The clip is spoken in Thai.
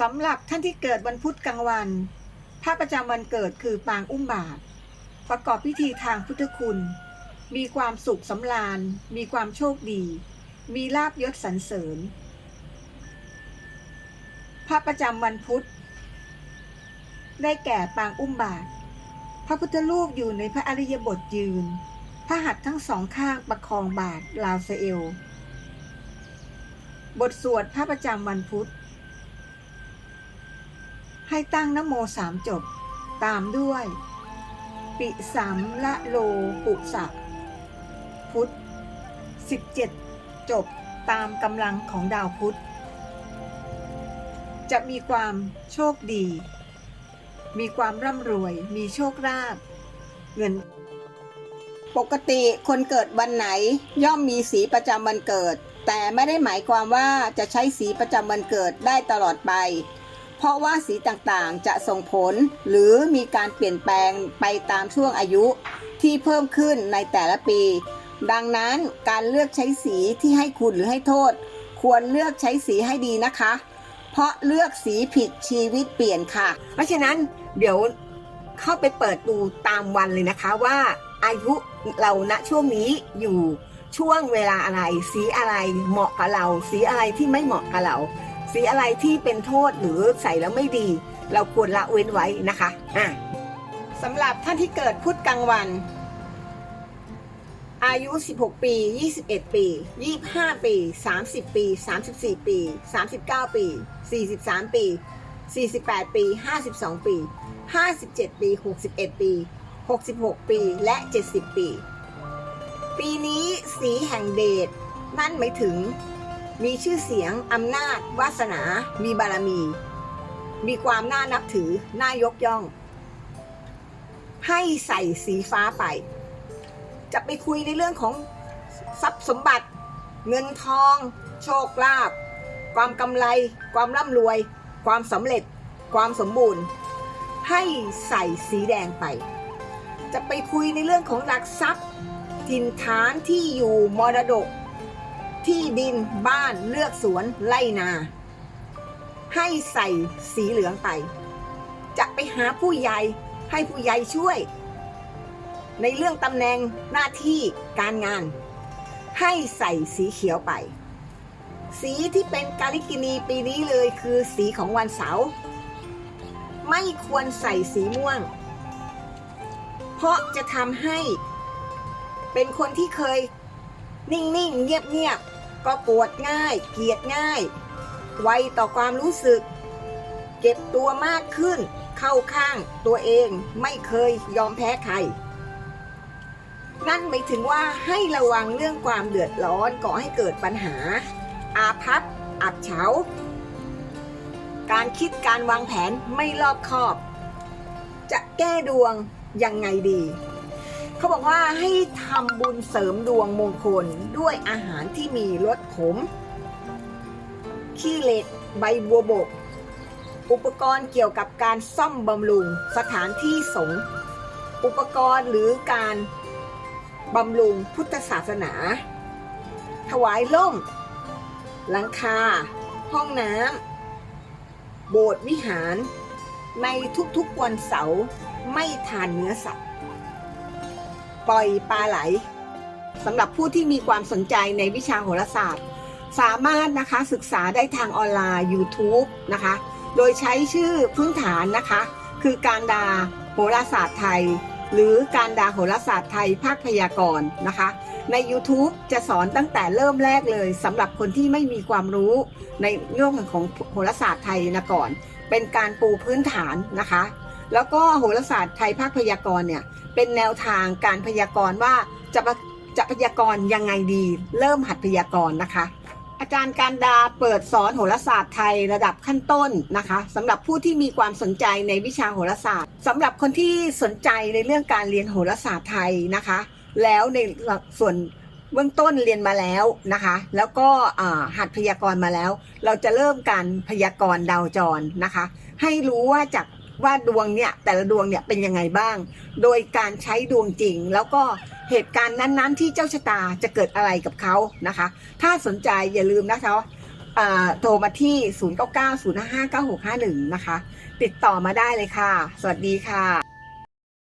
สำหรับท่านที่เกิดวันพุธกลางวันพระประจำวันเกิดคือปางอุ้มบาท ประกอบพิธีทางพุทธคุณ มีความสุขสำราญ มีความโชคดี มีลาบยศสรรเสริญ พระประจำวันพุธ ได้แก่ปางอุ้มบาท พระพุทธรูปอยู่ในพระอริยบทยืน พระหัตถ์ทั้งสองข้างประคองบาทราวสะเอวบทสวดพระประจำวันพุธ ให้ตั้งนโมสามจบ ตามด้วย ปิสัมละโลปุสะพุทธ17 จบตามกำลังของดาวพุธ จะมีความโชคดี มีความร่ำรวย มีโชคลาภเงิน ปกติคนเกิดวันไหนย่อมมีสีประจำวันเกิด แต่ไม่ได้หมายความว่าจะใช้สีประจำวันเกิดได้ตลอดไป เพราะว่าสีต่างๆจะส่งผลหรือมีการเปลี่ยนแปลงไปตามช่วงอายุที่เพิ่มขึ้นในแต่ละปี ดังนั้นการเลือกใช้สีที่ให้คุณหรือให้โทษ ควรเลือกใช้สีให้ดีนะคะ เพราะเลือกสีผิดชีวิตเปลี่ยนค่ะ เพราะฉะนั้นเดี๋ยวเข้าไปเปิดดูตามวันเลยนะคะว่าอายุเราณช่วงนี้อยู่ช่วงเวลาอะไร สีอะไรเหมาะกับเรา สีอะไรที่ไม่เหมาะกับเรา สีอะไรที่เป็นโทษหรือใส่แล้วไม่ดี เราควรละเว้นไว้นะคะอะสำหรับท่านที่เกิดพุธกลางวัน อายุ 16 ปี 21 ปี 25 ปี 30 ปี 34 ปี 39 ปี 43 ปี 48 ปี 52 ปี 57 ปี 61 ปี 66 ปี และ 70 ปี ปีนี้สีแห่งเดชนั่นหมายถึง มีชื่อเสียงอำนาจ วาสนา มีบารมี มีความน่านับถือ น่ายกย่อง ให้ใส่สีฟ้าไป จะไปคุยในเรื่องของทรัพย์สมบัติ เงินทอง โชคลาภความกำไร ความร่ำรวย ความสำเร็จ ความสมบูรณ์ ให้ใส่สีแดงไป จะไปคุยในเรื่องของหลักทรัพย์ถิ่นฐานที่อยู่มรดก ที่ดินบ้านเลือกสวนไล่นา ให้ใส่สีเหลืองไป จะไปหาผู้ใหญ่ให้ผู้ใหญ่ช่วย ในเรื่องตำแหน่งหน้าที่การงาน ให้ใส่สีเขียวไป สีที่เป็นกาลิกินีปีนี้เลยคือสีของวันเสาร์ไม่ควรใส่สีม่วง เพราะจะทำให้เป็นคนที่เคยนิ่ง ๆ เงียบ ๆ ก็ปวดง่าย เกลียดง่าย ไวต่อความรู้สึก เก็บตัวมากขึ้น เข้าข้างตัวเองไม่เคยยอมแพ้ใคร นั่นหมายถึงว่าให้ระวังเรื่องความเดือดร้อนก่อให้เกิดปัญหา อาพับอับเฉา การคิดการวางแผนไม่รอบคอบ จะแก้ดวงยังไงดี เขาบอกว่าให้ทำบุญเสริมดวงมงคลด้วยอาหารที่มีรสขม ขี้เหล็กใบบัวบก อุปกรณ์เกี่ยวกับการซ่อมบำรุงสถานที่สงฆ์อุปกรณ์หรือการบำรุงพุทธศาสนา ถวายล่ม หลังคา ห้องน้ำโบสถ์วิหาร ในทุกๆวันเสาร์ไม่ทานเนื้อสัตว์ ปล่อยปลาไหลสำหรับผู้ที่มีความสนใจในวิชาโหราศาสตร์ สามารถนะคะศึกษาได้ทางออนไลน์ YouTube นะคะ โดยใช้ชื่อพื้นฐานนะคะ คือการดาโหราศาสตร์ไทย หรือการดาโหราศาสตร์ไทยภาคพยากรณ์นะคะ ใน YouTube จะสอนตั้งแต่เริ่มแรกเลยสำหรับคนที่ไม่มีความรู้ในเรื่องของโหราศาสตร์ไทยนะก่อน เป็นการปูพื้นฐานนะคะ แล้วก็โหราศาสตร์ไทยภาคพยากรณ์เนี่ยเป็นแนวทางการพยากรณ์ว่าจะจะพยากรณ์ยังไงดี เริ่มหัดพยากรณ์นะคะ อาจารย์การดาเปิดสอนโหราศาสตร์ไทยระดับขั้นต้นนะคะสำหรับผู้ที่มีความสนใจในวิชาโหราศาสตร์สำหรับคนที่สนใจในเรื่องการเรียนโหราศาสตร์ไทยนะคะ แล้วในส่วนเบื้องต้นเรียนมาแล้วนะคะ แล้วก็หัดพยากรณ์มาแล้ว เราจะเริ่มการพยากรณ์ดาวจรนะคะ ให้รู้ว่าจาก ว่าดวงเนี่ยแต่ละดวงเนี่ยเป็นยังไงบ้าง โดยการใช้ดวงจริง แล้วก็เหตุการณ์นั้นๆ ที่เจ้าชะตาจะเกิดอะไรกับเขานะคะ ถ้าสนใจอย่าลืมนะคะโทรมาที่ 0990559651 นะคะ ติดต่อมาได้เลยค่ะ สวัสดีค่ะ